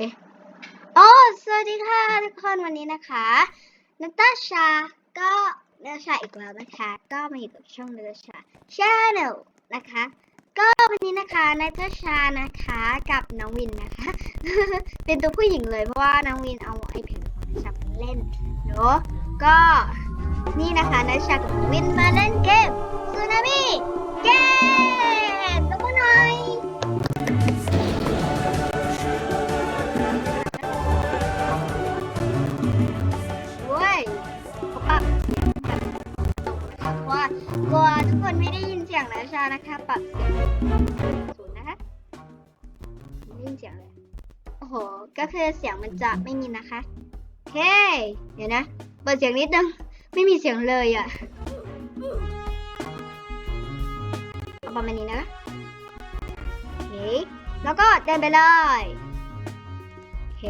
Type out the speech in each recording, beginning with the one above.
เอ๊ะโอ้สวัสดีค่ะทุกคนวันนี้นะคะนาตาชาก็นาตาชาอีกแล้วนะคะ ก็มาอยู่กับช่องนาตาชาชาแนลนะคะ ก็วันนี้นะคะนาตาชานะคะกับน้องวินนะคะ เป็นตัวผู้หญิงเลยเพราะว่าน้องวินเอาไอแพดของนาตาชาไปเล่นเนาะก็นี่นะคะนาตาชากับวินมาเล่นเกมซูนามิเกมแล้วก็หน่อย นะชาปรับเสียงศูนย์นะคะไม่ได้ยินเสียงเลย โอ้โห ก็คือเสียงมันจะไม่มีนะคะ โอเค เดี๋ยวนะ เปิดเสียงนิดนึง ไม่มีเสียงเลยอะ่ะเอาประมาณนี้นะโอเค แล้วก็เดินไปเลย โอเค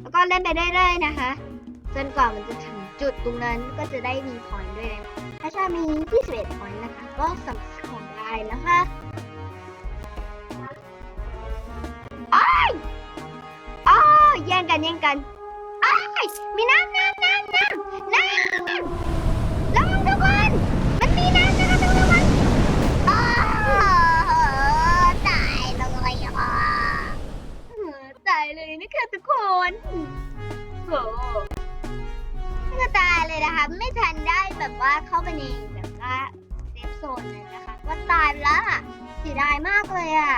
แล้วก็เล่นไปเรื่อยๆนะคะ จนกว่ามันจะถึงจุดตรงนั้นก็จะได้มีพอยต์ด้วยนะคะถ้าชามี21พอยต์นะคะ ก็สามารถของได้นะคะอ้ายอ้าวแย่งกันแย่งกันอ้ายมีน้ำน้ำน้ำน้ำน้ำระวังทุกคนมันมีน้ำนะคะทุกคนอ้าวตายเลยอะตายเลยนะคะทุกคนโอ้ก็ตายเลยนะคะ ไม่ทันได้แบบว่าเข้าไปในแบบว่าเซฟโซนเลยนะคะ ก็ตายไปแล้วอะเสียดายมากเลยอะ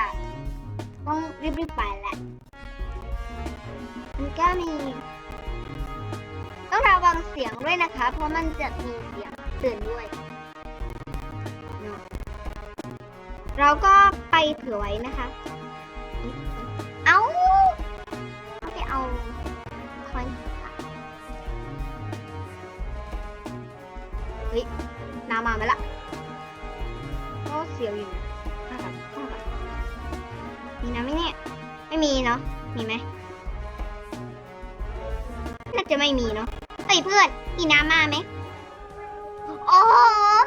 ต้องรีบๆไปแหละมันก็มี ต้องระวังเสียงด้วยนะคะ เพราะมันจะมีเสียงเตือนด้วย เราก็ไปเผื่อไว้นะคะ เอาเอาไปเอาคอยเฮ้ยน้ำมาไหมล่ะ เสียวอยู่ข้ากับข้ากับมีน้ำไหมเนี่ย ไม่มีเนาะ มีไหมน่าจะไม่มีเนาะเฮ้ยเพื่อนมีน้ำมาไหม โอ้โห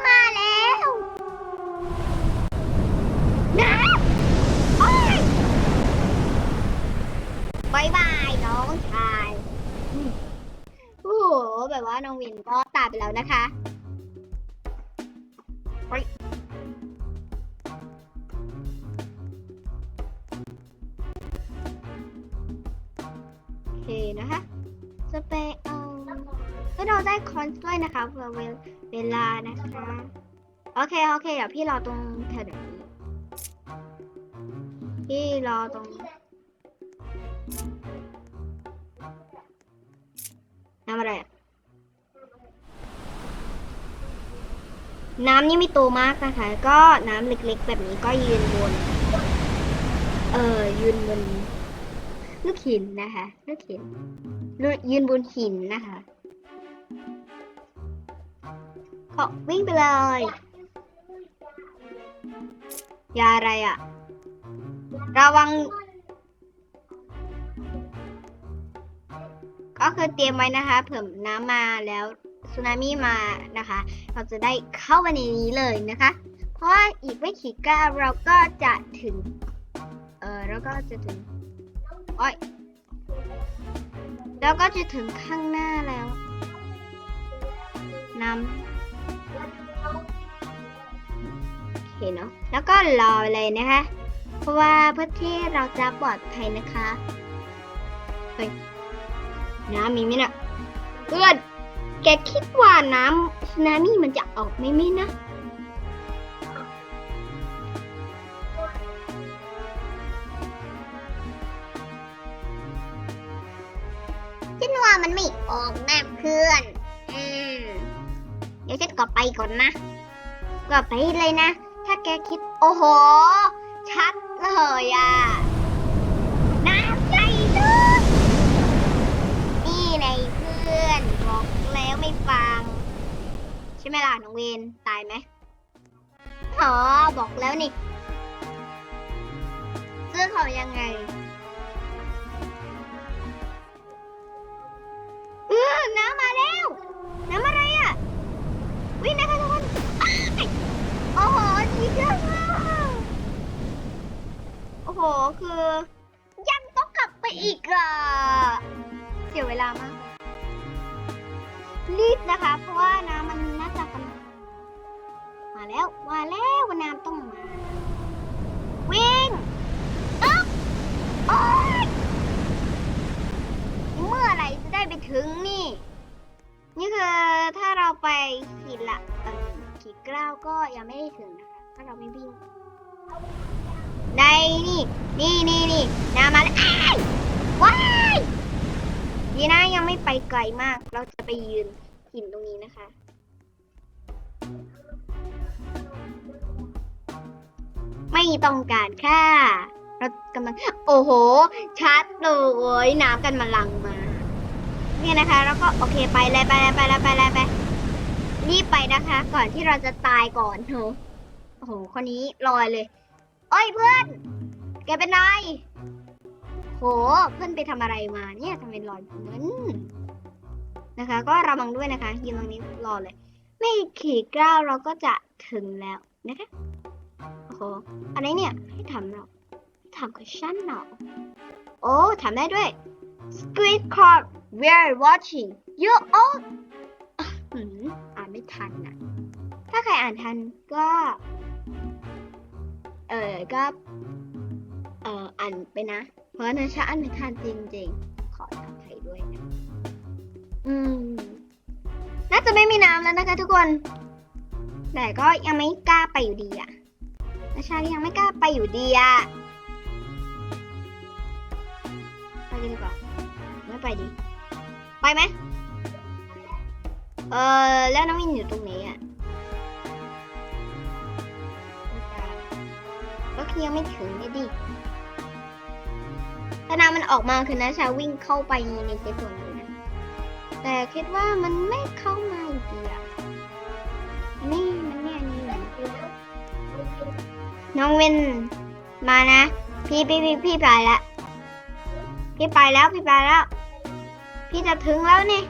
มาแล้ว น้ำโอ้ยบายบายน้องชายโอ้โห แบบว่าน้องวินก็ตายไปแล้วนะคะ จะไปเอาให้เราได้คอนด้วยนะคะเพื่อเวลานะคะ โอเค โอเค เดี๋ยวพี่รอตรงแถวนี้พี่รอตรงน้ำอะไรน้ำนี่ไม่โตมากนะคะ ก็น้ำเล็กๆ แบบนี้ก็ยืนบน เออยืนบน ลูกหินนะคะลูกหินยืนบนหินนะคะก็วิ่งไปเลยยาอะไรอะ่ะระวัง ก็คือเตรียมไว้นะคะ เผื่อน้ำมาแล้วสึนามิมานะคะ เราจะได้เข้าไปในนี้เลยนะคะ เพราะว่าอีกไม่กี่ก้าวเราก็จะถึง เออเราก็จะถึง โอ้ยแล้วก็จะถึงข้างหน้าแล้วน้ำโอเคเนาะแล้วก็รอเลยนะคะ เพราะว่าเพื่อที่เราจะปลอดภัยนะคะเฮ้ยน้ำมีไหมนะเพื่อนแกคิดว่าน้ำสึนามิมันจะออกไหมไหมนะ ก็ไปก่อนนะก็ไปเลยนะ ถ้าแกคิด โอ้โห ชัดเลยอะน้ำใหญ่เลยนี่ในเพื่อน บอกแล้วไม่ฟัง ใช่ไหมล่ะน้องเวนตายไหมอ๋อบอกแล้วนี่เสื้อเขายังไงเออน้ำมาแล้ว น้ำอะไรอะ วิ่งนะคะทุกคนอ้ายโอ้โหดีจังอะโอ้โห คือ ยังต้องกลับไปอีกอะ เสียเวลามาก รีบนะคะ เพราะว่าน้ำมันน่าจะกำลังมาแล้ว มาแล้วว่าน้ำต้องมา วิ่งอึ๊บโอ๊ยเมื่อไหร่จะได้ไปถึงนี่ นี่คือถ้าเราไปขีดละเออขีดเกล้าวก็ยังไม่ได้ถึงนะคะถ้าเราไม่วิ่งในนี่นี่นี่นี่น้ำมาแล้วอ้ายว้ายดีนะยังไม่ไปไกลมาก เราจะไปยืนหินตรงนี้นะคะ ไม่ต้องการค่ะ เรากำลัง โอ้โห ชัดเลยน้ำกันมาลังมา เนี่ยนะคะ แล้วก็โอเคไปเลยไปเลยไปเลยไปเลยไปรีบไปนะคะ ก่อนที่เราจะตายก่อนโหโอ้โหคนนี้ลอยเลยเอ้ยเพื่อน แกเป็นไรโหเพื่อนไปทำอะไรมาเนี่ยทำไมลอยพื้นนะคะ ก็ระวังด้วยนะคะยืนตรงนี้รอเลย ไม่ขี่ก้าวเราก็จะถึงแล้วนะคะโอ้โหอะไรเนี่ยให้ทำเราทำกับฉันเหรอโอ้ทำได้ด้วย Squid Card we're watching you all อะหืมอ่านไม่ทันนะถ้าใครอ่านทันก็ เออก็ เอ่ออ่านไปนะ เพราะนาชาอ่านไม่ทันจริงๆ ขออภัยด้วยนะ อืม น่าจะไม่มีน้ำแล้วนะคะทุกคน แต่ก็ยังไม่กล้าไปอยู่ดีอะนาชายังไม่กล้าไปอยู่ดีอะไปกันดีกว่าไม่ไปดี ไปไหมเออแล้วน้องมินอยู่ตรงไหนอะก็คือยังไม่ถึงเลยดิถ้าน้ำมันออกมาคือนะชาวิ่งเข้าไปในเซฟโซนเลยนะแต่คิดว่ามันไม่เข้ามาอยู่ดีอะนี่มันเนี่ยนี่น้องวินมานะ พี่พี่พี่พี่ไปแล้วพี่ไปแล้วพี่ไปแล้ว พี่จะถึงแล้วนี่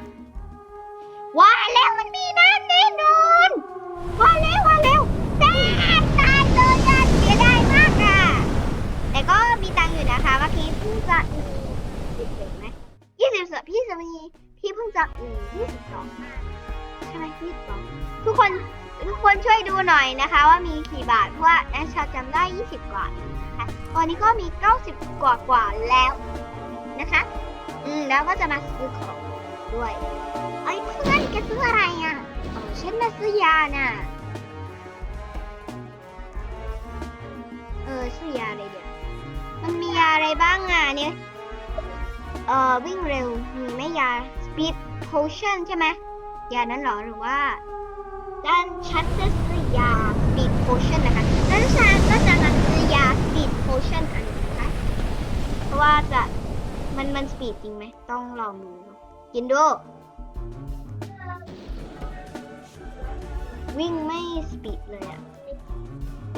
ว่าแล้วมันมีน้ำแน่นอน ว่าแล้วว่าแล้วแซ่บตายเลยอะเสียดายมากอะแต่ก็มีตังค์อยู่นะคะเมื่อกี้เพิ่งจะมีสิบไหมยี่สิบสองพี่จะมีพี่เพิ่งจะมียี่สิบสองใช่ไหมยี่สิบสองทุกคนทุกคนช่วยดูหน่อยนะคะ ว่ามีกี่บาทเพราะว่าแอชชาจำได้ยี่สิบกว่าองนะคะตอนนี้ก็มีเก้าสิบกว่ากว่าแล้วนะคะ อืมแล้วก็จะมาซื้อของด้วยไอ้ยเพื่อนแกซื้ออะไรอะอ๋อฉันมาซื้อยาน่ะ เออซื้อยาอะไรเดี๋ยวมันมียาอะไรบ้างอะเนี่ย เออวิ่งเร็ว มีไหม่ยา speed potion ใช่ไหมยานั้นเหรอหรือว่าด้านฉันจะซื้อยา speed potion นะคะด้านฉันก็จะมาซื้อยา speed potion อันนี้นะคะ เพราะว่าจะ มันมันสปีดจริงไหม ต้องลองดูกินดู วิ่งไม่สปีดเลยอะ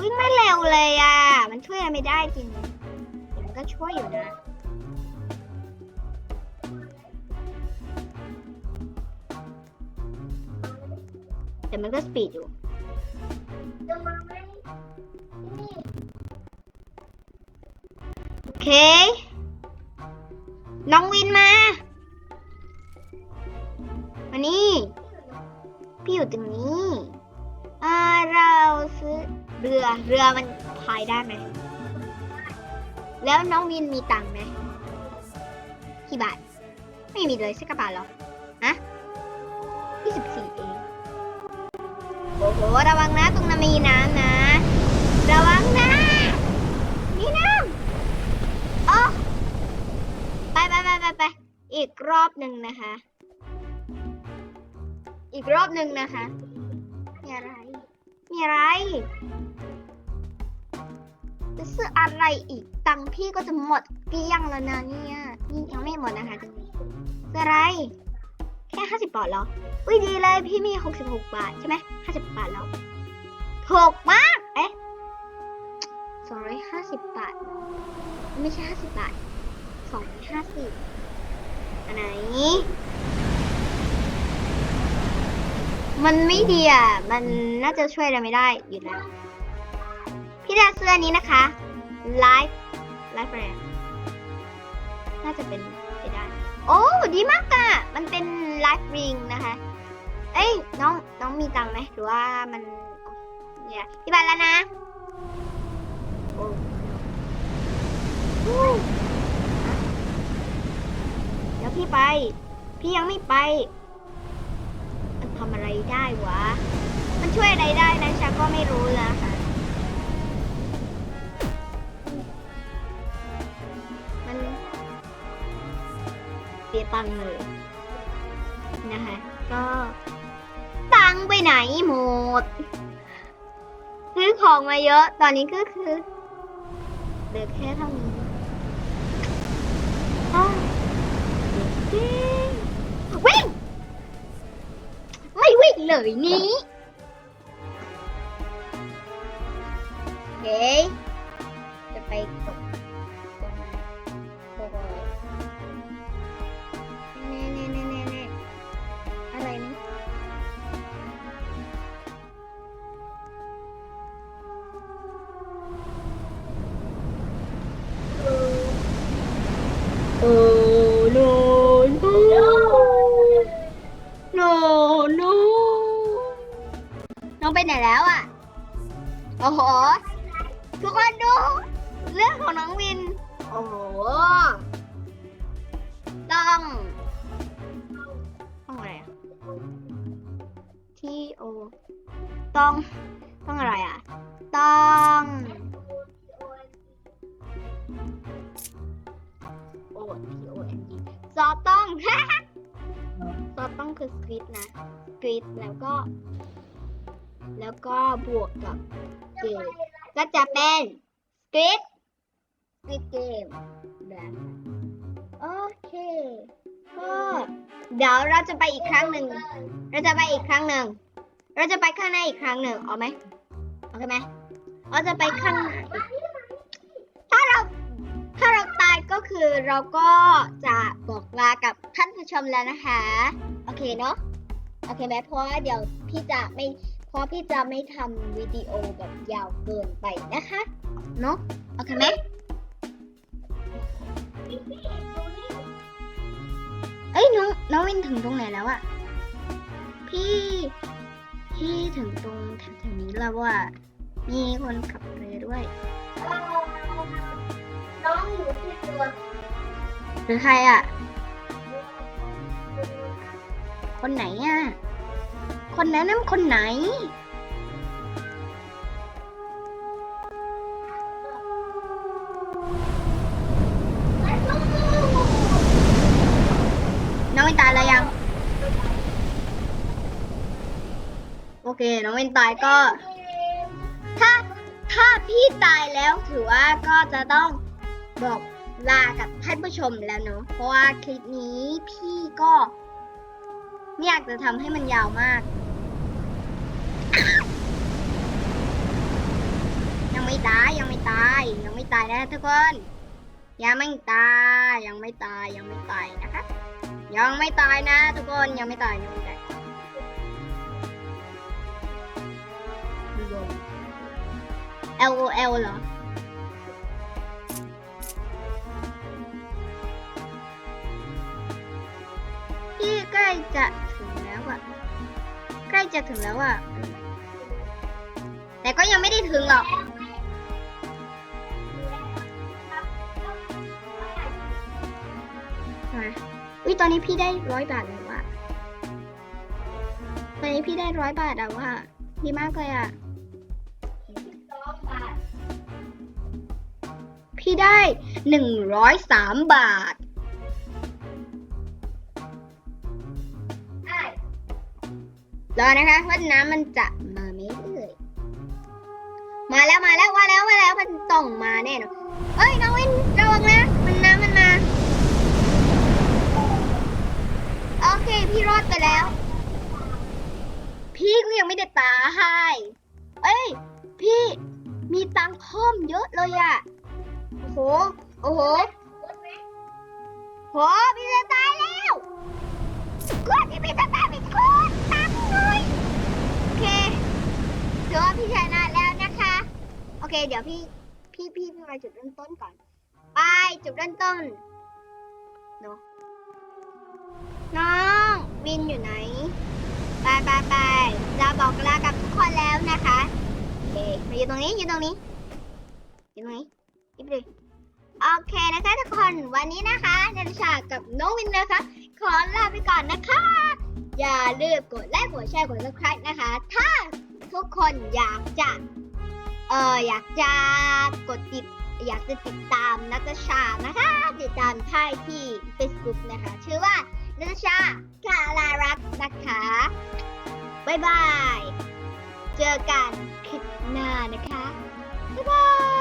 วิ่งไม่เร็วเลยอะมันช่วยอะไรไม่ได้จริงมันก็ช่วยอยู่นะแต่มันก็สปีดอยู่โอเค น้องวินมามานี่ พี่อยู่ตรงนี้อ่าเราซื้อเรือเรือมันพายได้ไหม แล้วน้องวินมีตังค์ไหมกี่บาท ไม่มีเลยสักกระบาทหรอฮะยี่สิบสี่เอง โอ้โห ระวังนะ ตรงนั้นมีน้ำนะ ระวังนะ มีน้ำโอ้ไปไปไปไปไป อีกรอบหนึ่งนะคะ อีกรอบหนึ่งนะคะ มีอะไร มีอะไร จะซื้ออะไรอีก ตังค์พี่ก็จะหมดเกลี้ยงแล้วนะเนี่ยนี่ยังไม่หมดนะคะจริงๆซื้ออะไร แค่ห้าสิบบาทเหรอ อุ้ยดีเลยพี่มีหกสิบหกบาทใช่ไหมห้าสิบบาทแล้วถูกมาก เอ๊ะสองร้อยห้าสิบบาท ไม่ใช่ห้าสิบบาทสองร้อยห้าสิบ ไหน มันไม่ดีอะ มันน่าจะช่วยอะไรไม่ได้อยู่แล้ว พี่ดาเสื้อนี้นะคะไลฟ์ไลฟ์อะไรน่าจะเป็นไปได้ โอ้ ดีมากอะมันเป็นไลฟ์ริงนะคะ เอ้ย น้อง น้องมีตังค์ไหมหรือว่ามัน เนี่ยพี่บานแล้วนะ โอ้ ดี๋ยวพี่ไป พี่ยังไม่ไป มันทำอะไรได้วะ มันช่วยอะไรได้นะชาก็ไม่รู้แล้วค่ะ มันเสียตังค์เลยนะคะ ก็ตังค์ไปไหนหมด ซื้อของมาเยอะ ตอนนี้ก็คือเหลือแค่เท่านี้อ้าวจริงๆ วิ่ง ไม่วิ่งเลยนี้โอเคจะไปตก no no น้องไปไหนแล้วอะ โอ้โห ทุกคนดู เรื่องของน้องวิน โอ้โห ต้อง ต้องอะไรอะ ที่โอ ต้อง ต้องอะไรอะ ต้องโอ T O N G ซอต้อง ซอต้องคือสคริปต์นะสคริปต์แล้วก็ แล้วก็บวกกับเกมก็จะเป็นสคริปต์สคริปต์เกมแบบโอเคก็เดี๋ยวเราจะไปอีกครั้งหนึ่งเราจะไปอีกครั้งหนึ่งเราจะไปข้างหน้าอีกครั้งหนึ่งเอาไหมโอเคไหมเราจะไปข้างหน้าอีก ถ้าเราตายก็คือเราก็จะบอกลากับท่านผู้ชมแล้วนะคะ โอเคเนาะโอเคไหมเพราะว่าเดี๋ยวพี่จะไม่เพราะพี่จะไม่ทำวิดีโอแบบยาวเกินไปนะคะเนาะโอเคไหมเอ้ยน้องน้องวินถึงตรงไหนแล้วอะพี่พี่ถึงตรงแถวๆนี้แล้วว่ามีคนขับเรือด้วย น้องอยู่ที่ตัวหรือใครอะคนไหนอะคนนั้นนั่นคนไหน น้องวินตายแล้วยัง โอเค น้องวินตายก็ ถ้า ถ้าพี่ตายแล้วถือว่าก็จะต้อง บอกลากับท่านผู้ชมแล้วเนาะ เพราะว่าคลิปนี้พี่ก็ไม่อยากจะทำให้มันยาวมาก ยังไม่ตายยังไม่ตาย ยังไม่ตายนะทุกคน ยังไม่ตายยังไม่ตายยังไม่ตายนะคะ ยังไม่ตายนะ ทุกคนยังไม่ตายยังไม่ตาย L O L เหรอ ล้จะถึงแล้วอะใกล้จะถึงแล้วอะแต่ก็ยังไม่ได้ถึงหรอก มาอุ้ยตอนนี้พี่ได้ร้อยบาทแล้วอะตอนนี้พี่ได้ร้อยบาทแล้วอะดีมากเลยอะสองบาทพี่ได้หนึ่งร้อยสามบาท รอนะคะว่าน้ำมันจะมาไหมเอ่ยมาแล้วมาแล้วว่าแล้วว่าแล้วมันต้องมาแน่นอนเอ้ยน้องวินระวังนะมันน้ำมันมาโอเค พี่รอดไปแล้ว พี่ก็ยังไม่ได้ตายเอ้ย พี่มีตังค์เพิ่มเยอะเลยอะโอ้โหโอ้โหโหพี่จะตายแล้วกดที่พี่จะตายพี่กดตังค์หน่อยโอเค ถือว่าพี่ชนะแล้วนะคะ โอเค เดี๋ยวพี่พี่พี่พี่ไปจุดเริ่มต้นก่อน ไปจุดเริ่มต้นเนาะน้องวินอยู่ไหนไปไปไปเราบอกลากับทุกคนแล้วนะคะโอเคมาอยู่ตรงนี้อยู่ตรงนี้อยู่ตรงนี้ยิบเลยโอเคนะคะทุกคนวันนี้นะคะนันชากับน้องวินนะคะ ขอลาไปก่อนนะคะ อย่าลืมกดไลค์กดแชร์กด subscribe นะคะ ถ้า ทุกคนอยากจะ เอออยากจะกดติด อยากจะติดตามนัตชานะคะ ติดตามค่ายที่ Facebook นะคะ ชื่อว่านัตชาคาลารักนะคะ บ๊ายบาย เจอกันคลิปหน้านะคะ บ๊ายบาย